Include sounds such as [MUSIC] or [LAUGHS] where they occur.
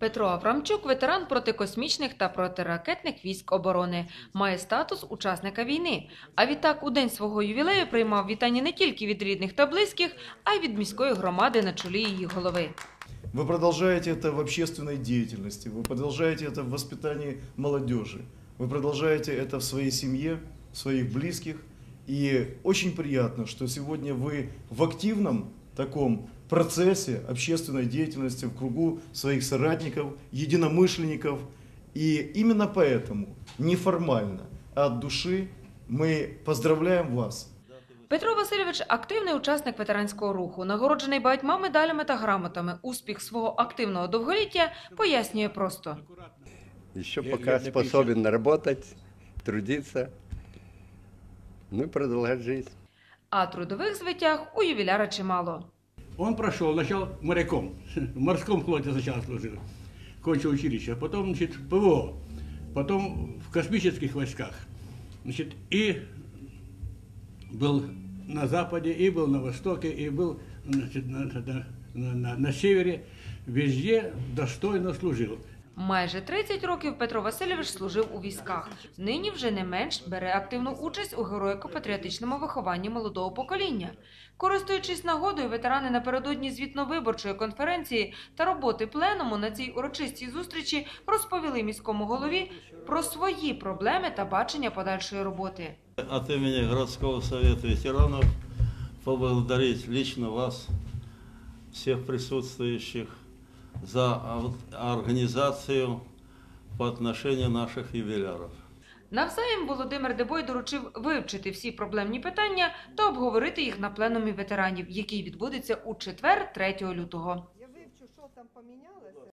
Петро Аврамчук, ветеран протикосмічних та протиракетних військ оборони, має статус учасника війни. А відтак у день свого ювілею приймав вітання не тільки від рідних та близьких, а й від міської громади на чолі її голови. Вы продолжаете это в общественной деятельности, вы продолжаете это в воспитании молодежи, вы продолжаете это в своей семье, в своих близких. И очень приятно, что сегодня вы в активном таком процессе общественной деятельности в кругу своих соратников, единомышленников. И именно поэтому, неформально, а от души, мы поздравляем вас Петро Васильович активний учасник ветеранського руху, нагороджений багатьма медалями та грамотами. Успіх свого активного довголіття пояснює просто. Еще Я- пока я для способен работать, трудиться, ну и продолжать жизнь. А трудових звитяг у ювіляра чимало. Он прошел, начал моряком, [LAUGHS] в морском флоте сначала служил, кончил училище, а потом, значит, ПВО, потом в космических войсках, значит, и был на Западе, и был на Востоке, и был, значит, на, на- на- на- Севере, везде достойно служил. Майже 30 років Петро Васильович служив у військах. Нині вже не менш бере активну участь у героїко-патріотичному вихованні молодого покоління. Користуючись нагодою, ветерани напередодні звітно-виборчої конференції та роботи пленуму на цій урочистій зустрічі розповіли міському голові про свої проблеми та бачення подальшої роботи. От имени городского совета ветеранов поблагодарить лично вас, всех присутствующих, за організацію организацию по отношению наших ювеляров. Навзаєм Володимир Дебой доручив вивчити всі проблемні питання та обговорити їх на пленумі ветеранів, який відбудеться у четвер, 3 лютого. Я вивчу, що там помінялося.